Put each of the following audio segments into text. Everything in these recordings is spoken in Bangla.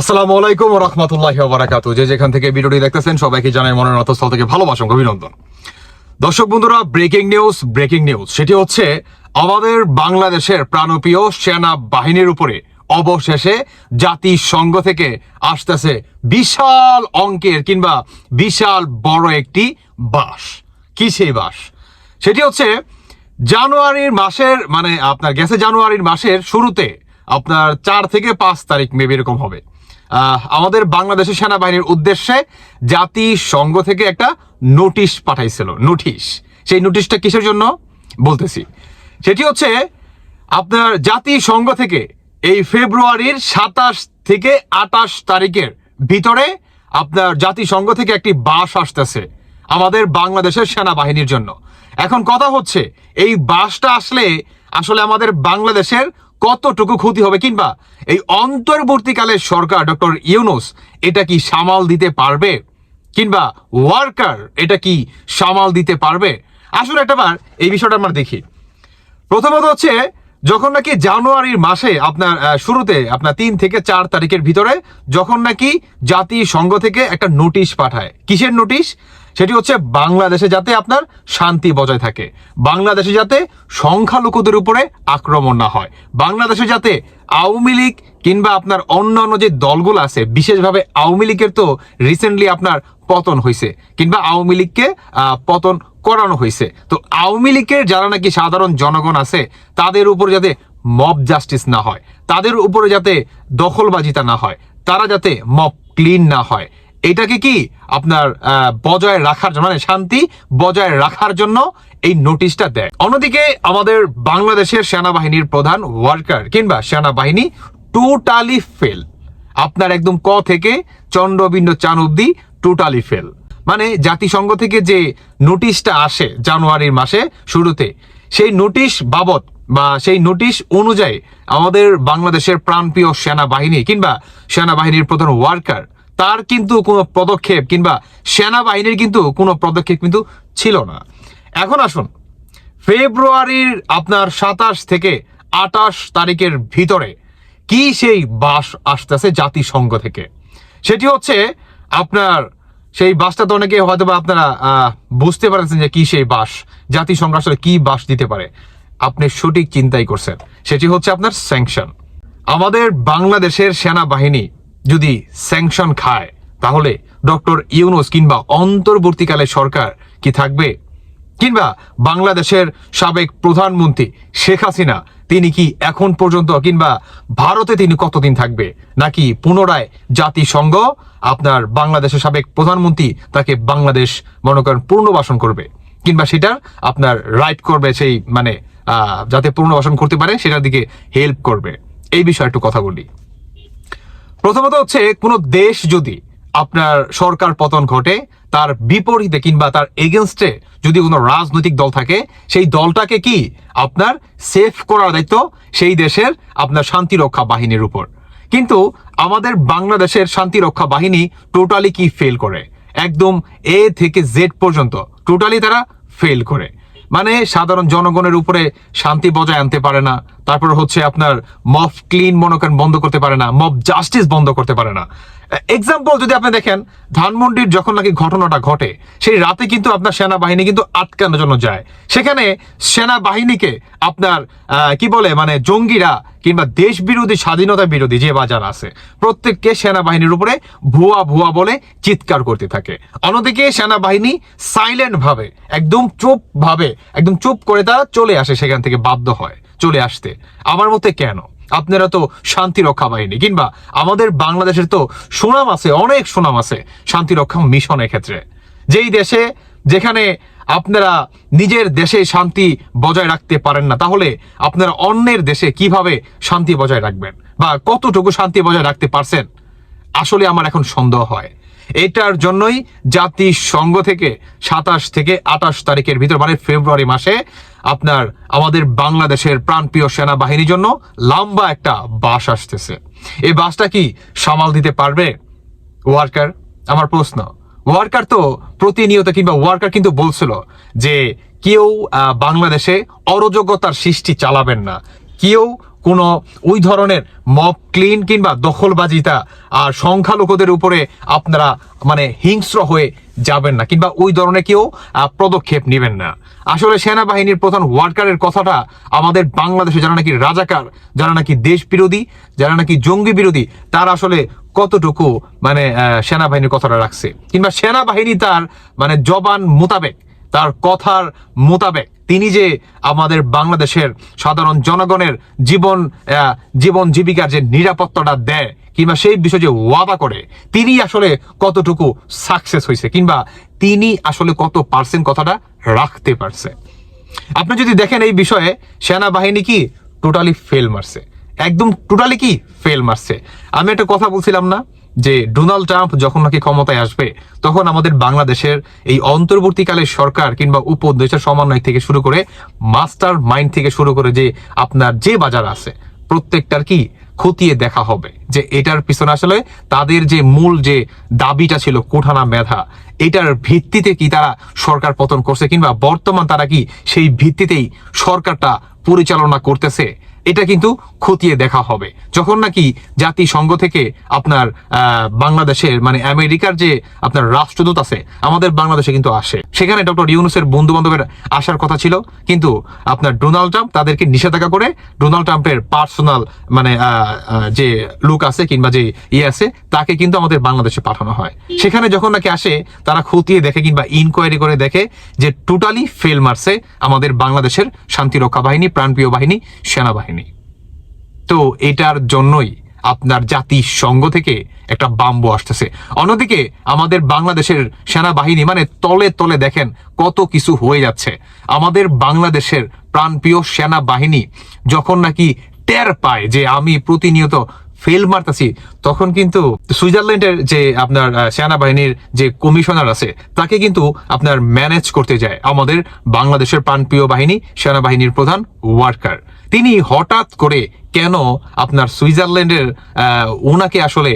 আসসালামু আলাইকুম রহমতুল্লাহ বারাকাতু যে যেখান থেকে ভিডিওটি দেখতেছেন, সবাইকে জানাই মনের অন্তঃস্থল থেকে ভালোবাসা, অভিনন্দন। দর্শক বন্ধুরা ব্রেকিং নিউজ ব্রেকিং নিউজ সেটি হচ্ছে, আমাদের বাংলাদেশের প্রাণপ্রিয় সেনা বাহিনীর উপরে অবশেষে জাতিসংঘ থেকে আসতেছে বিশাল অঙ্কের কিংবা বিশাল বড় একটি বাস কি সেই বাস সেটি হচ্ছে, জানুয়ারির মাসের মানে আপনার গেছে জানুয়ারির মাসের শুরুতে আপনার চার থেকে পাঁচ তারিখ মেবি এরকম হবে। আমাদের বাংলাদেশের সেনাবাহিনীর উদ্দেশ্যে জাতিসংঘ থেকে একটা নোটিশ পাঠাইছিল, নোটিশ। সেই নোটিশটা কিসের জন্য? বলতেছি। সেটি হচ্ছে, আপনার জাতিসংঘ থেকে এই ফেব্রুয়ারির সাতাশ থেকে আটাশ তারিখের ভিতরে আপনার জাতিসংঘ থেকে একটি বাস আসতেছে আমাদের বাংলাদেশের সেনাবাহিনীর জন্য। এখন কথা হচ্ছে, এই বাসটা আসলে আসলে আমাদের বাংলাদেশের কতটুকু ক্ষতি হবে কিংবা এই অন্তর্বর্তীকালে সরকার ডক্টর ইউনুস এটা কি সামাল দিতে পারবে? কিংবা ওয়ার্কার এটা কি সামাল দিতে পারবে? আসলে একটা বার এই বিষয়টা আমরা দেখি। প্রথমত হচ্ছে, যখন নাকি জানুয়ারির মাসে আপনার শুরুতে, আপনার তিন থেকে চার তারিখের ভিতরে, যখন নাকি জাতিসংঘ থেকে একটা নোটিশ পাঠায়। কিসের নোটিশ? সেটি হচ্ছে বাংলাদেশে যাতে আপনার শান্তি বজায় থাকে। বাংলাদেশে যাতে সংখ্যালঘুদের উপরে আক্রমণ না হয়। বাংলাদেশে যাতে আওয়ামী লীগ কিংবা আপনার অন্যান্য যে দলগুলো আছে, বিশেষভাবে আওয়ামী লীগের তো রিসেন্টলি আপনার পতন হয়েছে কিংবা আওয়ামী লীগকে পতন করানো হয়েছে তো আওয়ামী লীগের যারা নাকি সাধারণ জনগণ আছে, তাদের উপর যাতে মব জাস্টিস না হয়, তাদের উপরে যাতে দখলবাজিতা না হয়, তারা যাতে মব ক্লিন না হয় এটাকে কি আপনার বজায় রাখার জন্য মানে শান্তি বজায় রাখার জন্য এই নোটিশটা দেয়। অন্যদিকে আমাদের বাংলাদেশের সেনাবাহিনীর প্রধান ওয়ার্কার কিংবা সেনাবাহিনী টোটালি ফেল। আপনার একদম ক থেকে চন্দ্রবিন্দু চান অব্দি টোটালি ফেল। মানে জাতিসংঘ থেকে যে নোটিশটা আসে জানুয়ারির মাসে শুরুতে, সেই নোটিশ বাবদ বা সেই নোটিশ অনুযায়ী আমাদের বাংলাদেশের প্রাণপ্রিয় সেনাবাহিনী কিংবা সেনাবাহিনীর প্রধান ওয়ার্কার তার কিন্তু কোনো পদক্ষেপ কিংবা সেনাবাহিনীর কিন্তু কোনো পদক্ষেপ কিন্তু ছিল না। এখন আসুন, ফেব্রুয়ারির আপনার সাতাশ থেকে আটাশ তারিখের ভিতরে কি সেই বাস আসতেছে জাতিসংঘ থেকে? সেটি হচ্ছে আপনার সেই বাসটা তো অনেকে হয়তো বা আপনারা বুঝতে পারছেন যে কি সেই বাস, জাতিসংঘ আসলে কি বাস দিতে পারে। আপনি সঠিক চিন্তাই করছেন। সেটি হচ্ছে আপনার স্যাংশন আমাদের বাংলাদেশের সেনাবাহিনী যদি স্যাংশন খায়, তাহলে ডক্টর ইউনুস কিংবা অন্তর্বর্তীকালে সরকার কি থাকবে? কিংবা বাংলাদেশের সাবেক প্রধানমন্ত্রী শেখ হাসিনা, তিনি কি এখন পর্যন্ত কিংবা ভারতে তিনি কতদিন থাকবে? নাকি পুনরায় জাতিসংঘ, আপনার বাংলাদেশের সাবেক প্রধানমন্ত্রী তাকে বাংলাদেশ মনে করেন পুনর্বাসন করবে? কিংবা সেটা আপনার রাইট করবে, সেই মানে যাতে পুনর্বাসন করতে পারে, সেটার দিকে হেল্প করবে? এই বিষয়ে একটু কথা বলি। প্রথমত হচ্ছে, কোনো দেশ যদি আপনার সরকার পতন ঘটে, তার বিপরীতে কিংবা তার এগেনস্টে যদি কোনো রাজনৈতিক দল থাকে, সেই দলটাকে কি আপনার সেফ করার দায়িত্ব সেই দেশের আপনার শান্তিরক্ষা বাহিনীর উপর। কিন্তু আমাদের বাংলাদেশের শান্তিরক্ষা বাহিনী টোটালি কি ফেল করে? একদম এ থেকে জেড পর্যন্ত টোটালি তারা ফেল করে। মানে সাধারণ জনগণের উপরে শান্তি বজায় আনতে পারে না তারপর হচ্ছে আপনার মফ ক্লিন মনে করেন বন্ধ করতে পারে না মব জাস্টিস বন্ধ করতে পারে না। এক্সাম্পল যদি আপনি দেখেন, ধানমন্ডির যখন নাকি ঘটনাটা ঘটে, সেই রাতে কিন্তু আপনার সেনাবাহিনী কিন্তু আটকানোর জন্য যায়। সেখানে সেনাবাহিনীকে আপনার কি বলে মানে জঙ্গিরা কিংবা দেশ বিরোধী স্বাধীনতা বিরোধী যে বাজার আছে, প্রত্যেককে সেনাবাহিনীর উপরে ভুয়া ভুয়া বলে চিৎকার করতে থাকে। অন্যদিকে সেনাবাহিনী সাইলেন্ট ভাবে, একদম চুপ ভাবে একদম চুপ করে তারা চলে আসে সেখান থেকে বাধ্য হয়। চলে আসতে। আমার মতে কেন? আপনারা তো শান্তি রক্ষা বাহিনী, কিংবা আমাদের বাংলাদেশের তো সুনাম আছে, অনেক সুনাম আছে শান্তি রক্ষা মিশনের ক্ষেত্রে। যেই দেশে যেখানে আপনারা নিজের দেশে শান্তি বজায় রাখতে পারেন না, তাহলে আপনারা অন্যের দেশে কীভাবে শান্তি বজায় রাখবেন? বা কতটুকু শান্তি বজায় রাখতে পারছেন? আসলে আমার এখন সন্দেহ হয়। এটার জন্যই জাতিসংঘ থেকে সাতাশ থেকে আটাশ তারিখের ভিতর মানে ফেব্রুয়ারি মাসে আপনার, আমাদের বাংলাদেশের প্রাণপ্রিয় সেনাবাহিনীর জন্য লম্বা একটা বাস আসতেছে। এই বাসটা কি সামাল দিতে পারবে? ওয়ার্কার, আমার প্রশ্ন। ওয়ার্কার তো প্রতিনিয়ত কিংবা ওয়ার্কার কিন্তু বলছিল যে কেউ বাংলাদেশে অরযোগ্যতার সৃষ্টি চালাবেন না। কেউ কোনো ওই ধরনের মব ক্লিন কিংবা দখলবাজিতা আর সংখ্যালঘুদের উপরে আপনারা মানে হিংস্র হয়ে যাবেন না কিংবা ওই ধরনের কেউ পদক্ষেপ নেবেন না। আসলে সেনাবাহিনীর প্রধান ওয়ার্কারের কথাটা আমাদের বাংলাদেশে যারা নাকি রাজাকার, যারা নাকি দেশ বিরোধী, যারা নাকি জঙ্গি বিরোধী, তারা আসলে কতটুকু মানে সেনাবাহিনীর কথাটা রাখছে। কিংবা সেনাবাহিনী তার মানে জবান মোতাবেক, তার কথার মোতাবেক তিনি যে আমাদের বাংলাদেশের সাধারণ জনগণের জীবন জীবন জীবিকার যে নিরাপত্তাটা দেয়, কিংবা সেই বিষয়ে যে ওয়াদা করে, তিনি আসলে কতটুকু সাকসেস হয়েছে, কিংবা তিনি আসলে কত পার্সেন্ট কথাটা রাখতে পারছে? আপনি যদি দেখেন এই বিষয়ে, সেনাবাহিনী কি টোটালি ফেল মারছে? একদম টোটালি কি ফেল মারছে? আমি একটা কথা বলছিলাম না যে ডোনাল্ড ট্রাম্প যখন নাকি ক্ষমতায় আসবে, তখন আমাদের বাংলাদেশের এই অন্তর্বর্তীকালে সরকার কিংবা উপদেশের সমন্বয় থেকে শুরু করে মাস্টার মাইন্ড থেকে শুরু করে যে আপনার যে বাজার আছে, প্রত্যেকটার কি খতিয়ে দেখা হবে? যে এটার পিছনে আসলে তাদের যে মূল যে দাবিটা ছিল কোঠানা মেধা, এটার ভিত্তিতে কি তারা সরকার পতন করছে কিংবা বর্তমান তারা কি সেই ভিত্তিতেই সরকারটা পরিচালনা করতেছে? এটা কিন্তু খতিয়ে দেখা হবে। যখন নাকি জাতিসংঘ থেকে আপনার বাংলাদেশের মানে আমেরিকার যে আপনার রাষ্ট্রদূত আছে, আমাদের বাংলাদেশে কিন্তু আসে। সেখানে ডক্টর ইউনুসের বন্ধু বান্ধবের আসার কথা ছিল। কিন্তু আপনার ডোনাল্ড ট্রাম্প তাদেরকে নিষেধাজ্ঞা করে ডোনাল্ড ট্রাম্পের পার্সোনাল মানে যে লুক আছে কিংবা যে ইয়ে আছে, তাকে কিন্তু আমাদের বাংলাদেশে পাঠানো হয়। সেখানে যখন নাকি আসে, তারা খতিয়ে দেখে কিংবা ইনকোয়ারি করে দেখে যে টোটালি ফেল মারছে আমাদের বাংলাদেশের শান্তিরক্ষা বাহিনী, প্রাণপ্রিয় বাহিনী, সেনাবাহিনী। তো এটার জন্যই আপনার জাতিসংঘ থেকে একটা বাম্বু আসতেছে। অন্যদিকে আমাদের বাংলাদেশের সেনাবাহিনী মানে তলে তলে দেখেন কত কিছু হয়ে যাচ্ছে। আমাদের বাংলাদেশের প্রাণপ্রিয় সেনাবাহিনী যখন নাকি টের পায় যে আমি প্রতিনিয়ত ফেল মারতেছি, তখন কিন্তু সুইজারল্যান্ডের যে আপনার সেনাবাহিনীর যে কমিশনার আছে, তাকে কিন্তু আপনার ম্যানেজ করতে যায় আমাদের বাংলাদেশের প্রাণপ্রিয় বাহিনী, সেনাবাহিনীর প্রধান ওয়ার্কার। তিনি হঠাৎ করে কেন আপনার সুইজারল্যান্ডের ওনাকে আসলে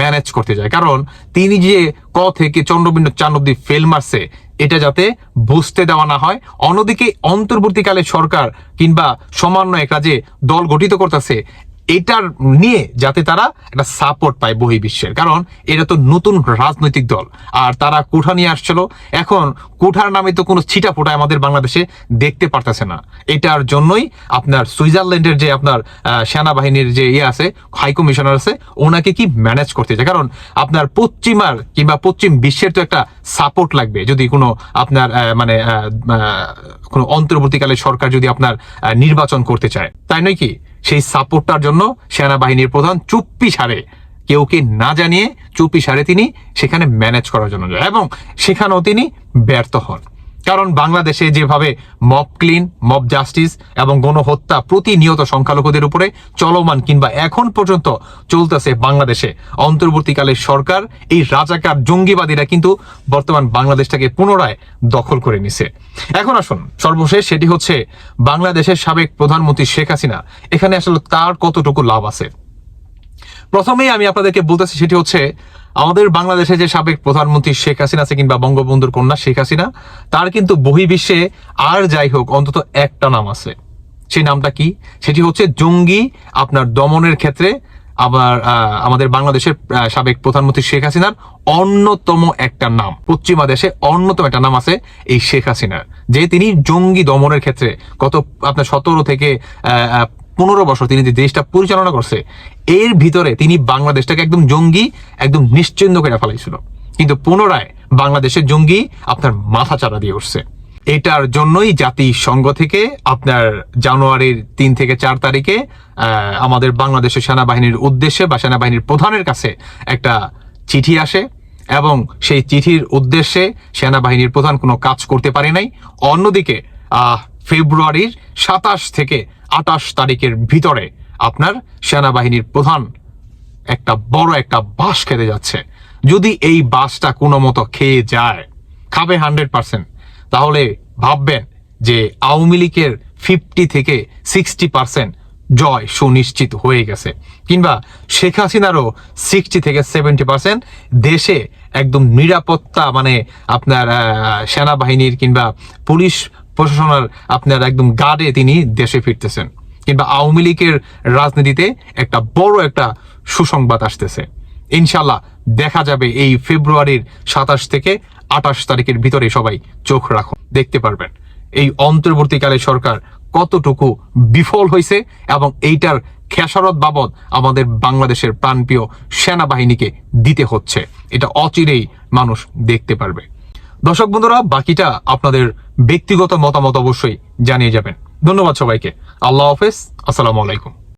ম্যানেজ করতে যায়? কারণ তিনি যে ক থেকে চন্দ্রবিন্দু চান অব্দি ফেল মারছে, এটা যাতে বুঝতে দেওয়া না হয়। অন্যদিকে অন্তর্বর্তীকালে সরকার কিংবা সমন্বয়করা কাজে দল গঠিত করতেছে এটার নিয়ে যাতে তারা একটা সাপোর্ট পায় বহির্বিশ্বের। কারণ এটা তো নতুন রাজনৈতিক দল। আর তারা কোঠা নিয়ে আসছিল। এখন কোঠার নামে তো কোনো ছিটা ফোটা আমাদের বাংলাদেশে দেখতে পারতেছে না। এটার জন্যই আপনার সুইজারল্যান্ডের যে আপনার সেনাবাহিনীর যে ইয়ে আছে, হাই কমিশনার আছে, ওনাকে কি ম্যানেজ করতে চায়? কারণ আপনার পশ্চিমার কিংবা পশ্চিম বিশ্বের তো একটা সাপোর্ট লাগবে। যদি কোনো আপনার মানে কোনো অন্তর্বর্তীকালে সরকার যদি আপনার নির্বাচন করতে চায়। তাই নয় কি? সেই সাপোর্টটার জন্য সেনাবাহিনীর প্রধান চুপ্পি সারে। কেউকে না জানিয়ে চুপি সারে তিনি সেখানে ম্যানেজ করার জন্য এবং সেখানেও তিনি ব্যর্থ হন। কারণ বাংলাদেশে যেভাবে মব ক্লিন, মব জাস্টিস এবং গণহত্যা প্রতিনিয়ত সংখ্যালঘুদের উপরে চলমান কিংবা এখন পর্যন্ত চলতেছে বাংলাদেশে, অন্তর্বর্তীকালে সরকার এই রাজাকার জঙ্গিবাদীরা কিন্তু বর্তমান বাংলাদেশটাকে পুনরায় দখল করে নিছে। এখন আসুন, সর্বশেষ সেটি হচ্ছে বাংলাদেশের সাবেক প্রধানমন্ত্রী শেখ হাসিনা, এখানে আসলে তার কতটুকু লাভ আছে? প্রথমেই আমি আপনাদেরকে বলতেছি সেটি হচ্ছে, আমাদের বাংলাদেশে যে সাবেক প্রধানমন্ত্রী শেখ হাসিনা আছে কিংবা বঙ্গবন্ধুর কন্যা শেখ হাসিনা, তার কিন্তু বহির্বিশ্বে আর যাই হোক, অন্তত একটা নাম আছে। সেই নামটা কি? সেটি হচ্ছে জঙ্গি আপনার দমনের ক্ষেত্রে আবার আমাদের বাংলাদেশের সাবেক প্রধানমন্ত্রী শেখ হাসিনার অন্যতম একটা নাম। পশ্চিমা দেশে অন্যতম একটা নাম আছে এই শেখ হাসিনার, যে তিনি জঙ্গি দমনের ক্ষেত্রে গত আপনার সতেরো থেকে পনেরো বছর তিনি যে দেশটা পরিচালনা করছে, এর ভিতরে তিনি বাংলাদেশটাকে একদম জঙ্গি, একদম নিশ্চিন্ন করে ফেলাইছিল। কিন্তু পুনরায় বাংলাদেশের জঙ্গি আপনার মাথা চারা দিয়ে উঠছে। এটার জন্যই জাতিসংঘ থেকে আপনার জানুয়ারির তিন থেকে চার তারিখে আমাদের বাংলাদেশের সেনাবাহিনীর উদ্দেশ্যে বা সেনাবাহিনীর প্রধানের কাছে একটা চিঠি আসে এবং সেই চিঠির উদ্দেশ্যে সেনাবাহিনীর প্রধান কোনো কাজ করতে পারে নাই। অন্যদিকে ফেব্রুয়ারির সাতাশ থেকে আটাশ তারিখের ভিতরে আপনার সেনাবাহিনীর প্রধান একটা বড় একটা বাস খেতে যাচ্ছে। যদি এই বাসটা কোনো মতো খেয়ে যায়, খাবে হান্ড্রেড পার্সেন্ট তাহলে ভাববেন যে আওয়ামী লীগের ফিফটি থেকে সিক্সটি পার্সেন্ট জয় সুনিশ্চিত হয়ে গেছে। কিংবা শেখ হাসিনারও সিক্সটি থেকে সেভেন্টি পার্সেন্ট দেশে একদম নিরাপত্তা মানে আপনার সেনাবাহিনীর কিংবা পুলিশ প্রশাসনের আপনার একদম গার্ডে তিনি দেশে ফিরতেছেন। কিংবা আওয়ামী লীগের রাজনীতিতে একটা বড় একটা সুসংবাদ আসতেছে। ইনশাল্লাহ দেখা যাবে এই ফেব্রুয়ারির সাতাশ থেকে আঠাশ তারিখের ভিতরে সবাই চোখ রাখুন, দেখতে পারবেন। এই অন্তর্বর্তীকালে সরকার কতটুকু বিফল হয়েছে এবং এইটার খেসারত বাবদ আমাদের বাংলাদেশের প্রাণপ্রিয় সেনাবাহিনীকে দিতে হচ্ছে। এটা অচিরেই মানুষ দেখতে পারবে। দর্শক বন্ধুরা, বাকিটা আপনাদের ব্যক্তিগত মতামত অবশ্যই জানিয়ে যাবেন। ধন্যবাদ সবাইকে। আল্লাহ হাফেজ। আসসালামু আলাইকুম।